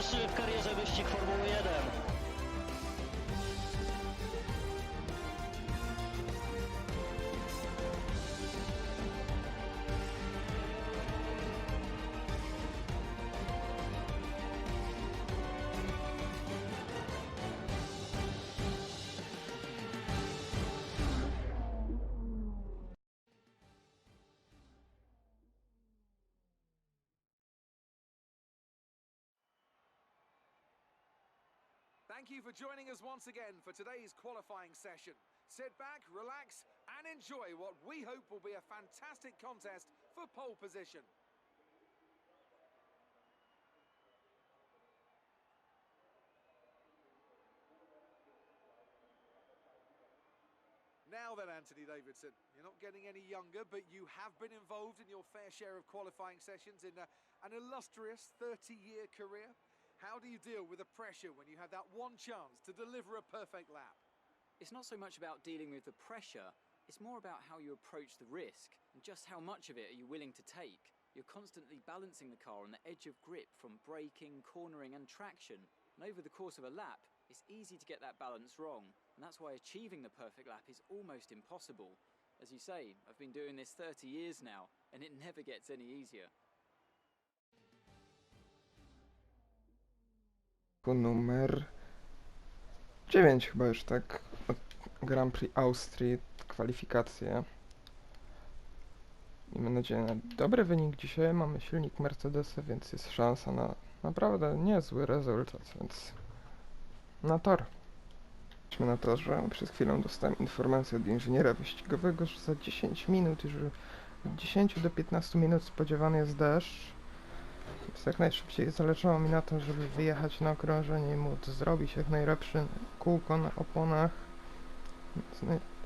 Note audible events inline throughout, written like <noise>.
pierwszy w karierze wyścig Formuły 1. Thank you for joining us once again for today's qualifying session. Sit back, relax, and enjoy what we hope will be a fantastic contest for pole position. Now then, Anthony Davidson, you're not getting any younger, but you have been involved in your fair share of qualifying sessions in uh, an illustrious 30-year career. How do you deal with the pressure when you have that one chance to deliver a perfect lap? It's not so much about dealing with the pressure, it's more about how you approach the risk and just how much of it are you willing to take. You're constantly balancing the car on the edge of grip from braking, cornering, and traction. And over the course of a lap, it's easy to get that balance wrong. And that's why achieving the perfect lap is almost impossible. As you say, I've been doing this 30 years now, and it never gets any easier. Numer 9 chyba już tak? Od Grand Prix Austrii kwalifikacje. I mam nadzieję na dobry wynik dzisiaj. Mamy silnik Mercedesa więc jest szansa na naprawdę niezły rezultat więc na tor. Jesteśmy na torze przed chwilą dostałem informację od inżyniera wyścigowego że za 10 minut już od 10 do 15 minut spodziewany jest deszcz jak najszybciej zależało mi na to, żeby wyjechać na okrążenie i móc zrobić jak najlepsze kółko na oponach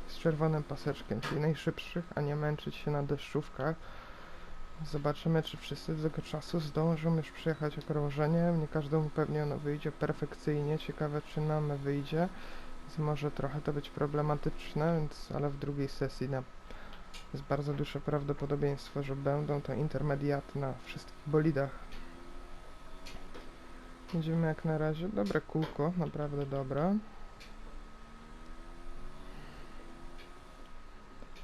z, czerwonym paseczkiem, czyli najszybszych, a nie męczyć się na deszczówkach. Zobaczymy, czy wszyscy do tego czasu zdążą już przejechać okrążenie. Nie każdemu pewnie ono wyjdzie perfekcyjnie. Ciekawe, czy nam wyjdzie. Więc może trochę to być problematyczne, więc, ale w drugiej sesji na jest bardzo duże prawdopodobieństwo, że będą to intermediaty na wszystkich bolidach. Idziemy jak na razie. Dobre kółko, naprawdę dobre.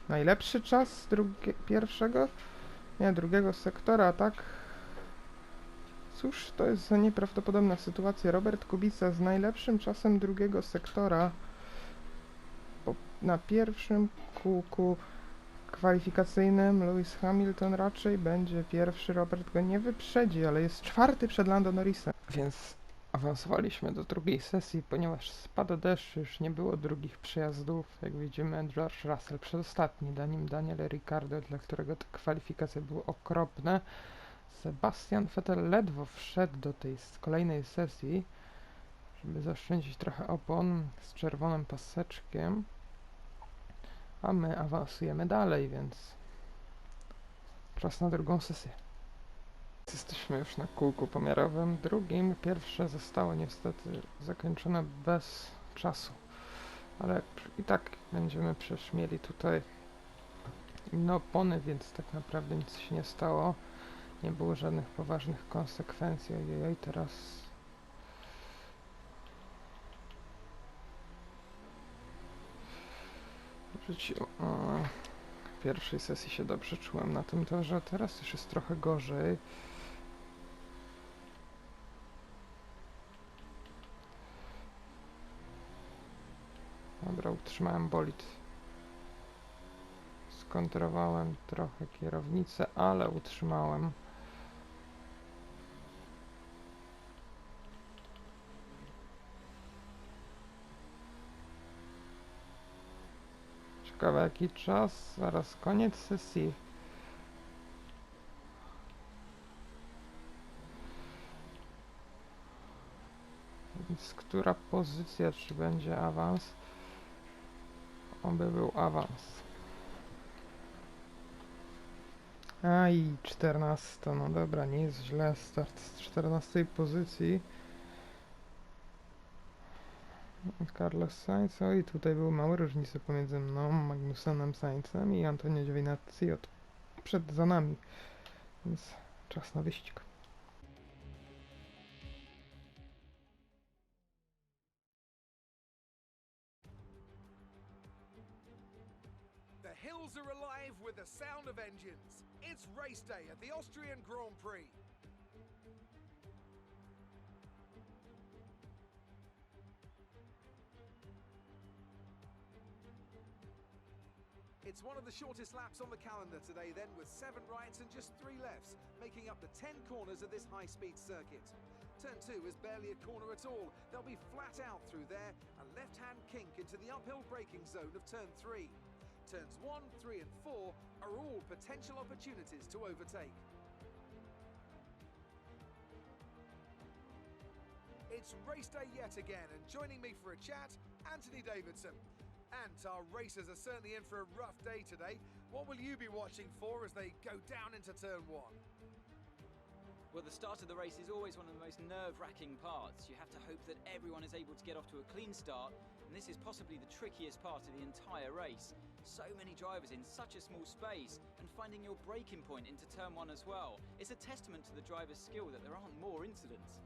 Najlepszy czas drugie, pierwszego, nie, drugiego sektora, tak? Cóż, to jest nieprawdopodobna sytuacja. Robert Kubica z najlepszym czasem drugiego sektora po, na pierwszym kółku kwalifikacyjnym Lewis Hamilton raczej będzie pierwszy, Robert go nie wyprzedzi, ale jest czwarty przed Lando Norrisem. Więc awansowaliśmy do drugiej sesji, ponieważ spadł deszcz, już nie było drugich przejazdów. Jak widzimy, George Russell przedostatni, za nim Daniel Ricciardo, dla którego te kwalifikacje były okropne. Sebastian Vettel ledwo wszedł do tej kolejnej sesji, żeby zaoszczędzić trochę opon z czerwonym paseczkiem. A my awansujemy dalej, więc czas na drugą sesję. Jesteśmy już na kółku pomiarowym drugim. Pierwsze zostało niestety zakończone bez czasu. Ale i tak będziemy przecież mieli tutaj inne opony, więc tak naprawdę nic się nie stało. Nie było żadnych poważnych konsekwencji. Ojej, teraz pierwszej sesji się dobrze czułem na tym torze, teraz już jest trochę gorzej. Dobra, utrzymałem bolid. Skontrowałem trochę kierownicę, ale utrzymałem. Ciekawe jaki czas, zaraz koniec sesji. Więc która pozycja, czy będzie awans? Oby był awans. A i 14, no dobra, nie jest źle, start z 14 pozycji. Carlos Sainz, o i tutaj były małe różnice pomiędzy mną, Magnusenem Sainzem i Antonio Giovinazzi od przed za nami. Więc czas na wyścig. Sound of engines. It's race day at the Austrian Grand Prix. It's one of the shortest laps on the calendar today, then, with seven rights and just three lefts, making up the 10 corners of this high speed circuit. Turn two is barely a corner at all. They'll be flat out through there, a left hand kink into the uphill braking zone of turn three. Turns one, three, and four are all potential opportunities to overtake. It's race day yet again, and joining me for a chat, Anthony Davidson. And our racers are certainly in for a rough day today. What will you be watching for as they go down into turn one? Well, the start of the race is always one of the most nerve wracking parts. You have to hope that everyone is able to get off to a clean start, and this is possibly the trickiest part of the entire race. So many drivers in such a small space, and finding your braking point into turn one as well. It's a testament to the driver's skill that there aren't more incidents.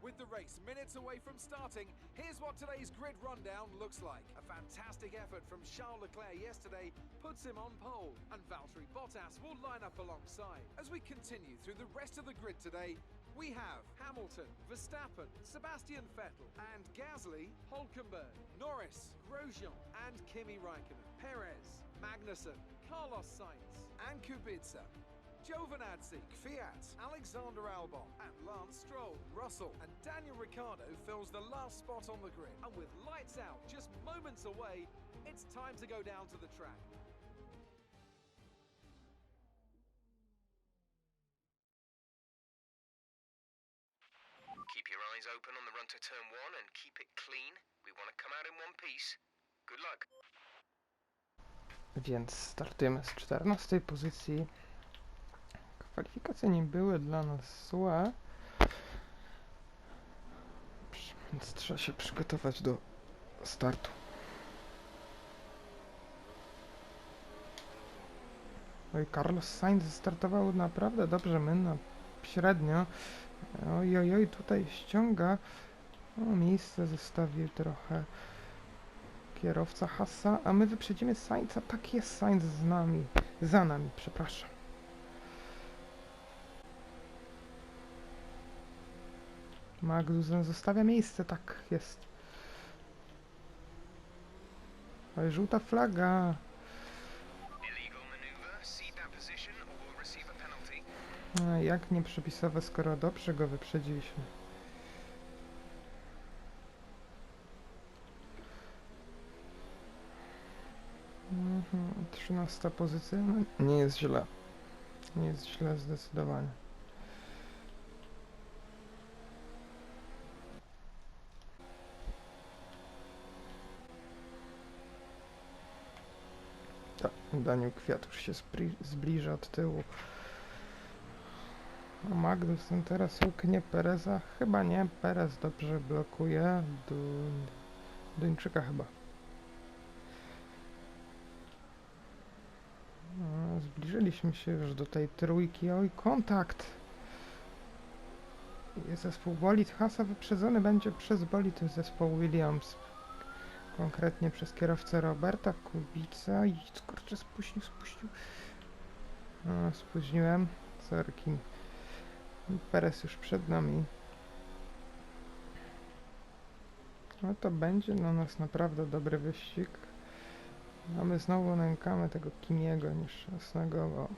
With the race minutes away from starting, here's what today's grid rundown looks like. A fantastic effort from Charles Leclerc yesterday puts him on pole, and Valtteri Bottas will line up alongside. As we continue through the rest of the grid today, we have Hamilton, Verstappen, Sebastian Vettel, and Gasly, Hulkenberg, Norris, Grosjean, and Kimi Raikkonen, Perez, Magnussen, Carlos Sainz, and Kubica. Giovinazzi, Fiat, Alexander Albon, and Lance Stroll, Russell, and Daniel Ricciardo fills the last spot on the grid. And with lights out just moments away, it's time to go down to the track. Keep your eyes open on the run to turn one and keep it clean. We want to come out in one piece. Good luck. Więc startujemy z 14 pozycji. Kwalifikacje nie były dla nas złe. Więc trzeba się przygotować do startu. Oj, Carlos Sainz startował naprawdę dobrze, my na średnio. Oj, oj, tutaj ściąga. O, miejsce zostawił trochę kierowca Hassa, a my wyprzedzimy Sainza. Tak jest, Sainz z nami. Za nami, przepraszam. Magnussen zostawia miejsce, tak jest. Ale żółta flaga. A jak nie przepisowe, skoro dobrze go wyprzedziliśmy. Mhm, 13 pozycja, no, nie jest źle. Nie jest źle zdecydowanie. Tak, Daniel już się zbli- zbliża od tyłu. A Magnussen teraz łyknie Pereza? Chyba nie. Perez dobrze blokuje. Duń... Duńczyka chyba. No, zbliżyliśmy się już do tej trójki. Oj, kontakt! Jest zespół bolid Hasa wyprzedzony będzie przez bolid zespół Williams. Konkretnie przez kierowcę Roberta Kubica i skurczę spuścił, spuścił. No, spóźniłem. Sorki. Perez już przed nami. No to będzie dla nas naprawdę dobry wyścig. A my znowu nękamy tego Kimiego nieszczęsnego, bo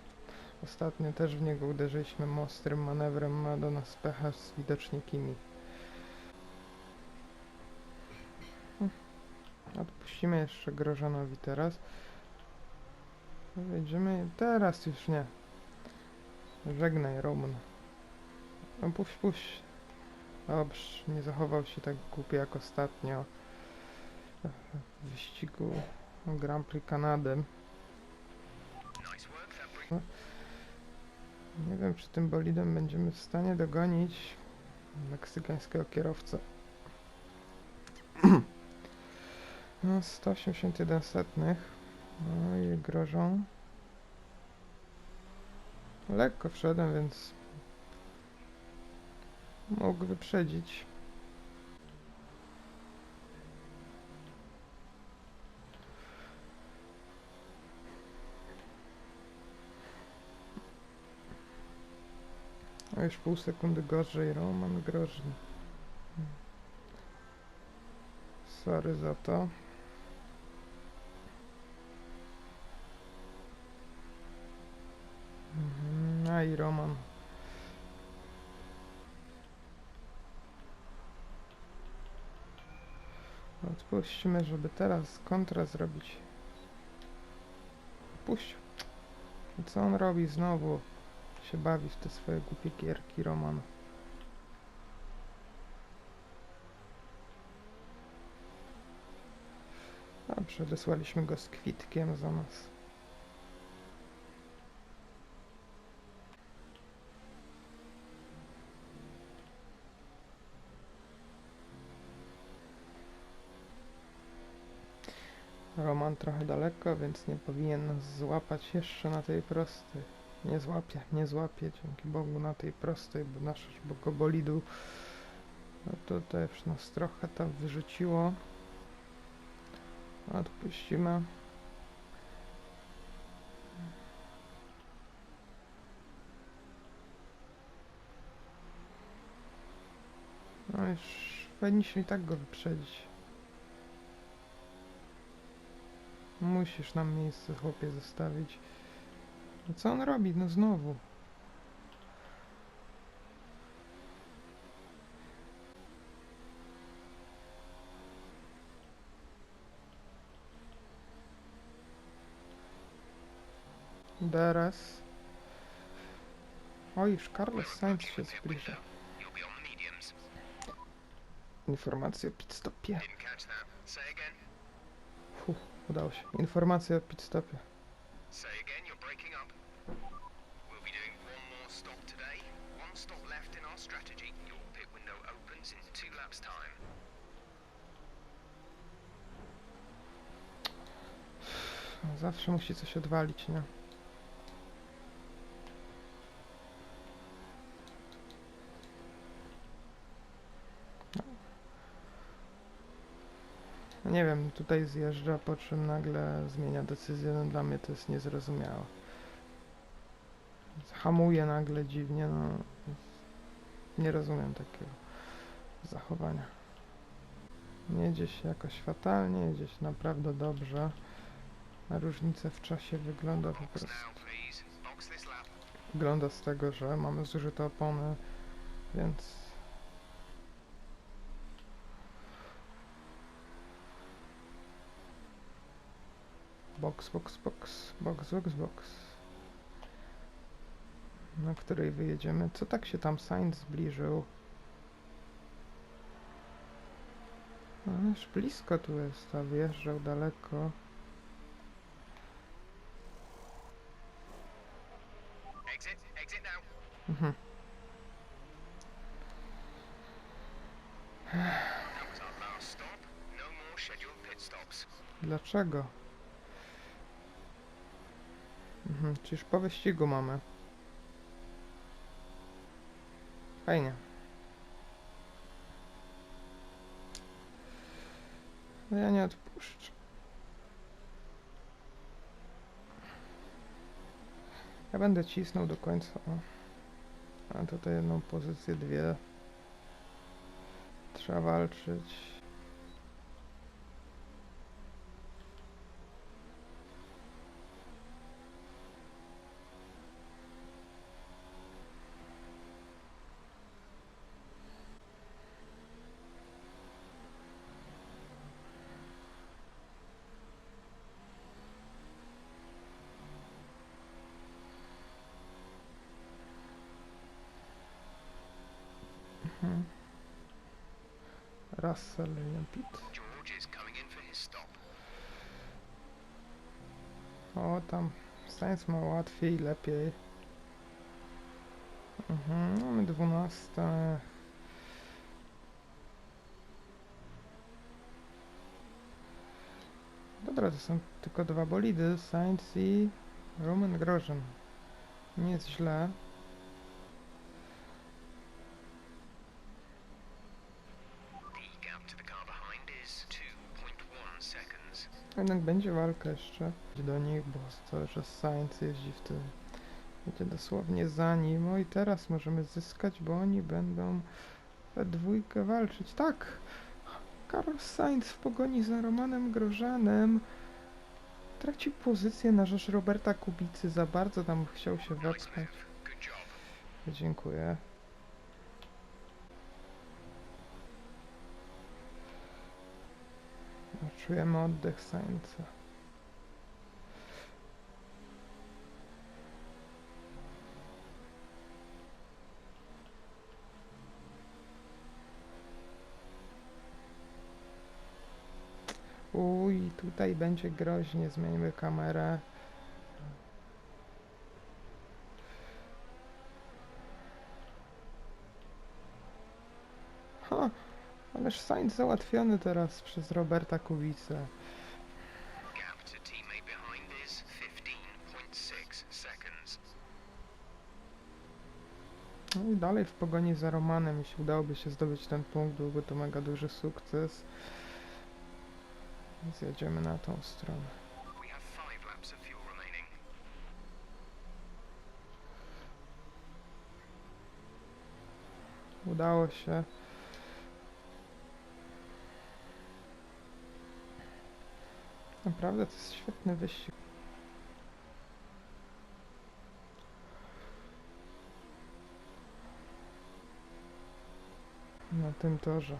ostatnio też w niego uderzyliśmy ostrym manewrem, ma do nas pecha z widocznie Kimi. Hm. Odpuścimy jeszcze Grożanowi teraz. Wejdziemy teraz już nie. Żegnaj Roman. No puść, puść. Dobrze, nie zachował się tak głupio jak ostatnio w wyścigu Grand Prix Kanady. Nie wiem, czy tym bolidem będziemy w stanie dogonić meksykańskiego kierowcę. <clears throat> No, 181 setnych. No i grożą. Lekko wszedłem, więc Mógł wyprzedzić. A już pół sekundy gorzej, Roman groźny. Sorry za to. Mhm, a i Roman Odpuśćmy, żeby teraz kontra zrobić. Puść. Co on robi znowu? Się bawi w te swoje głupie gierki Roman. Dobrze, wysłaliśmy go z kwitkiem za nas. Roman trochę daleko, więc nie powinien nas złapać jeszcze na tej prostej. Nie złapie, nie złapie, dzięki Bogu na tej prostej, bo naszego bolidu no to też nas trochę tam wyrzuciło. Odpuścimy. No już powinniśmy i tak go wyprzedzić. Musisz nam miejsce chłopie zostawić. No co on robi? No znowu. Teraz. O, już Carlos Sainz się zbliża. Informacje o pit stopie. Udało się. Informacje o pit stopie. Say again, you're breaking up. We'll be doing one more stop today. One stop left in our strategy. Your pit window opens in two laps' time. Zawsze musi coś odwalić, nie? Nie wiem, tutaj zjeżdża, po czym nagle zmienia decyzję, no dla mnie to jest niezrozumiałe. Hamuje nagle dziwnie, no... Nie rozumiem takiego zachowania. Nie jedzie się jakoś fatalnie, jedzie się naprawdę dobrze. A różnica w czasie wygląda po prostu. Wygląda z tego, że mamy zużyte opony, więc... Box, box, box, box, box, box. Na której wyjedziemy? Co tak się tam Sainz zbliżył? No, już blisko tu jest, a wyjeżdżał daleko. Mhm. That was our last stop. No more scheduled pit stops. Dlaczego? Mhm, czy już po wyścigu mamy? Fajnie. No ja nie odpuszczę. Ja będę cisnął do końca. A tutaj jedną pozycję, dwie. Trzeba walczyć. Mhm. Russell Pit. George is coming in for his stop. O, tam Sainz ma łatwiej, lepiej. Mhm, mamy 12. Dobra, to są tylko dwa bolidy, Sainz i Roman Grosjean. Nie jest źle. Jednak będzie walka jeszcze do nich, bo to, że Sainz jeździ w tym Będzie dosłownie za nim. O i teraz możemy zyskać, bo oni będą we dwójkę walczyć. Tak! Carlos Sainz w pogoni za Romanem Grożanem traci pozycję na rzecz Roberta Kubicy. Za bardzo tam chciał się job. Dziękuję. Czujemy oddech Sainza. Uj, tutaj będzie groźnie. Zmieńmy kamerę. Ależ Sainz załatwiony teraz przez Roberta Kubicę. Gap to teammate behind is 15.6 seconds. No i dalej w pogoni za Romanem, jeśli udałoby się zdobyć ten punkt, byłby to mega duży sukces. Więc jedziemy na tą stronę. Udało się. Naprawdę to jest świetny wyścig. Na tym torze.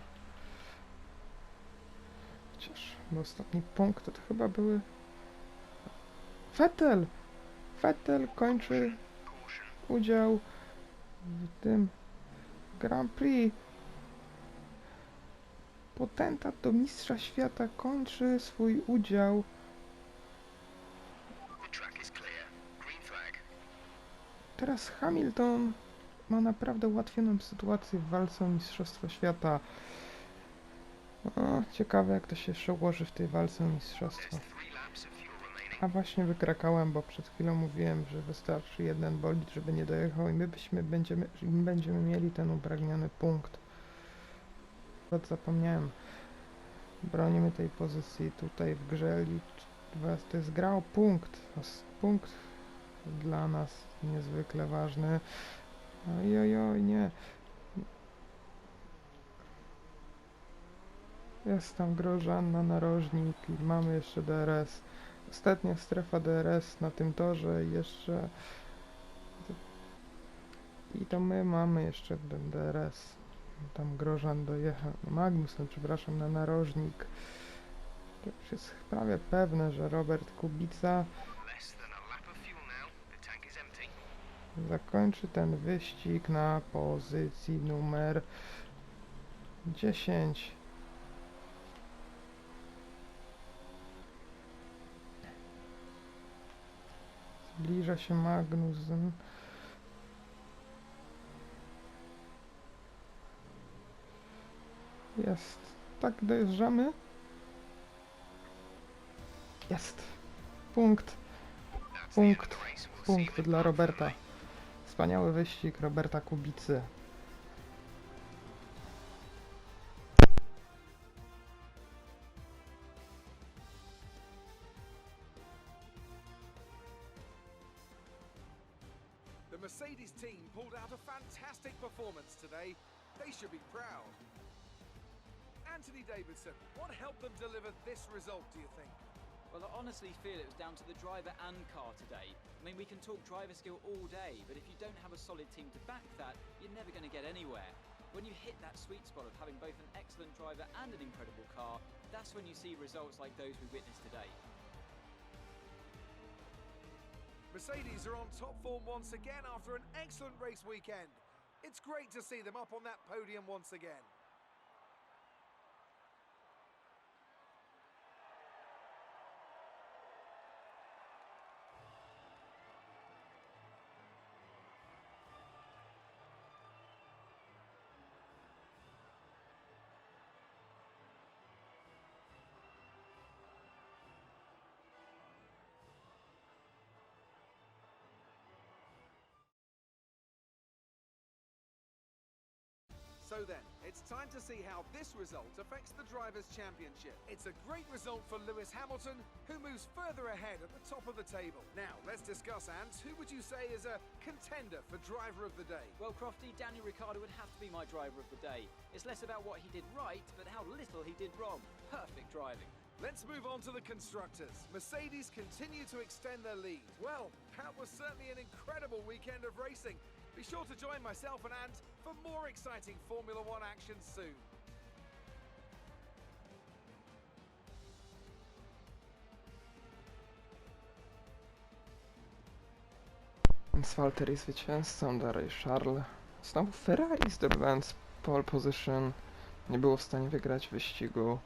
Chociaż bo ostatni punkt to chyba były... Vettel! Vettel kończy udział w tym Grand Prix. Potentat do mistrza świata kończy swój udział. Teraz Hamilton ma naprawdę ułatwioną sytuację w walce o mistrzostwo świata. O, ciekawe jak to się jeszcze ułoży w tej walce o mistrzostwo. A właśnie wykrakałem, bo przed chwilą mówiłem, że wystarczy jeden bolid, żeby nie dojechał i my byśmy będziemy, będziemy mieli ten upragniony punkt. Zapomniałem. Bronimy tej pozycji tutaj w grze. licz- dwa- To jest gra o punkt. Punkt dla nas niezwykle ważny. Oj, oj, oj, nie. Jest tam Grożanna, narożnik i mamy jeszcze DRS. Ostatnia strefa DRS na tym torze jeszcze... I to my mamy jeszcze ten DRS. Tam Grożan dojechał, Magnusem, przepraszam, na narożnik. To już jest prawie pewne, że Robert Kubica zakończy ten wyścig na pozycji numer 10. Zbliża się Magnussen. Jest. Tak, dojeżdżamy. Jest. Punkt. Punkt. Punkt dla Roberta. Wspaniały wyścig Roberta Kubicy. The Mercedes team pulled out a fantastic performance today. They should be proud. Anthony Davidson, what helped them deliver this result, do you think? Well, I honestly feel it was down to the driver and car today. I mean, we can talk driver skill all day, but if you don't have a solid team to back that, you're never going to get anywhere. When you hit that sweet spot of having both an excellent driver and an incredible car, that's when you see results like those we witnessed today. Mercedes are on top form once again after an excellent race weekend. It's great to see them up on that podium once again. So then, It's time to see how this result affects the Drivers' Championship. It's a great result for Lewis Hamilton, who moves further ahead at the top of the table. Now, let's discuss, Ants. Who would you say is a contender for Driver of the Day? Well, Crofty, Daniel Ricciardo would have to be my driver of the day. It's less about what he did right, but how little he did wrong. Perfect driving. Let's move on to the constructors. Mercedes continue to extend their lead. Well, that was certainly an incredible weekend of racing. Be sure to join myself and Ant for more exciting Formula One action soon. Więc Walter jest zwycięzcą, dalej Charles. Znowu Ferrari zdobywając pole position. Nie było w stanie wygrać wyścigu.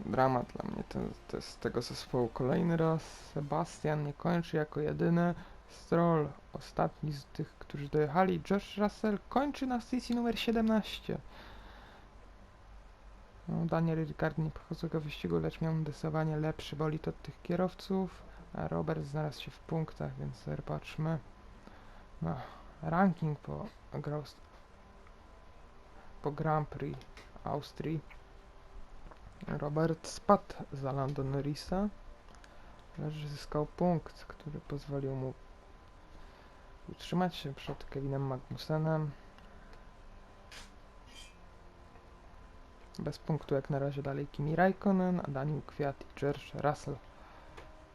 Dramat dla mnie to, to jest tego zespołu kolejny raz. Sebastian nie kończy jako jedyny. Stroll, ostatni z tych, którzy dojechali. George Russell kończy na stacji numer 17. No, Daniel Ricciardo nie pochodził tego wyścigu, lecz miał zdecydowanie lepszy bolid od tych kierowców. A Robert znalazł się w punktach, więc zobaczmy. No, ranking po, po Grand Prix Austrii. Robert spadł za Lando Norrisa, lecz zyskał punkt, który pozwolił mu utrzymać się przed Kevinem Magnusenem. Bez punktu jak na razie dalej Kimi Raikkonen, a Daniel Kwiat i George Russell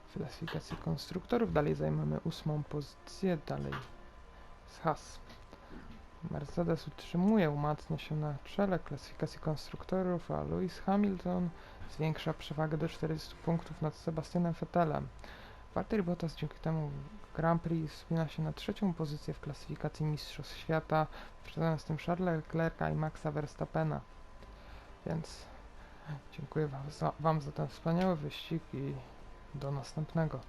w klasyfikacji konstruktorów. Dalej zajmiemy ósmą pozycję, dalej z Haas. Mercedes utrzymuje, umacnia się na czele klasyfikacji konstruktorów, a Lewis Hamilton zwiększa przewagę do 40 punktów nad Sebastianem Vettelem. Valtteri Bottas dzięki temu Grand Prix wspina się na trzecią pozycję w klasyfikacji Mistrzostw Świata, przedając tym Charlesa Leclerca i Maxa Verstappena. Więc dziękuję wam za, wam za ten wspaniały wyścig i do następnego.